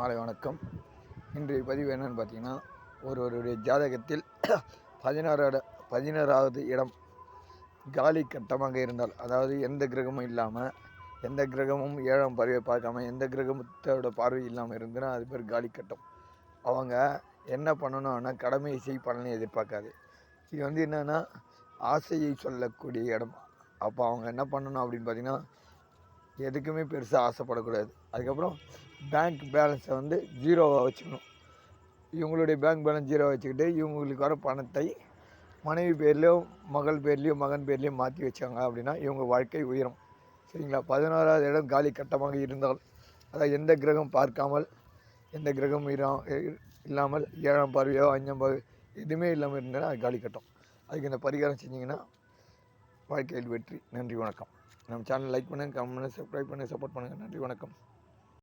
மாலை வணக்கம். இன்றைய பதிவு என்னன்னு பார்த்தீங்கன்னா ஒருவருடைய ஜாதகத்தில் பதினாறாவது பதினாறாவது இடம் காலி கட்டமாக இருந்தால் அதாவது எந்த கிரகமும் இல்லாமல் எந்த கிரகமும் ஏழாம் பார்வையை பார்க்காம எந்த கிரகத்தோட பார்வை இல்லாமல் இருந்ததுன்னா அது பேர் காலி கட்டம். அவங்க என்ன பண்ணணும்னா கடமையை செய் பலனை எதிர்பார்க்காது. இது வந்து என்னென்னா ஆசையை சொல்லக்கூடிய இடம். அப்போ அவங்க என்ன பண்ணணும் அப்படின்னு பார்த்தீங்கன்னா எதுக்குமே பெருசாக ஆசைப்படக்கூடாது. அதுக்கப்புறம் பேங்க் பேலன்ஸை வந்து ஜீரோவாக வச்சுக்கணும். இவங்களுடைய பேங்க் பேலன்ஸ் ஜீரோவாக வச்சுக்கிட்டு இவங்களுக்கு வர பணத்தை மனைவி பேர்லேயோ மகள் பேர்லேயோ மகன் பேர்லேயோ மாற்றி வச்சாங்க அப்படின்னா இவங்க வாழ்க்கை உயரும். சரிங்களா? பதினோராவது இடம் காலி கட்டமாக இருந்தால் அதாவது எந்த கிரகம் பார்க்காமல் எந்த கிரகம் இல்லாமல் ஏழாம் பார்வையோ அஞ்சாம் பார்வை எதுவுமே இல்லாமல் இருந்ததுன்னா அது காலி கட்டம். அதுக்கு இந்த பரிகாரம் செஞ்சிங்கன்னா வாழ்க்கையில் வெற்றி. நன்றி வணக்கம். நம்ம சேனல் லைக் பண்ணுங்கள் கமெண்ட் பண்ணுங்கள் சப்ஸ்கிரைப் பண்ணுங்கள் சப்போர்ட் பண்ணுங்கள் நன்றி வணக்கம்.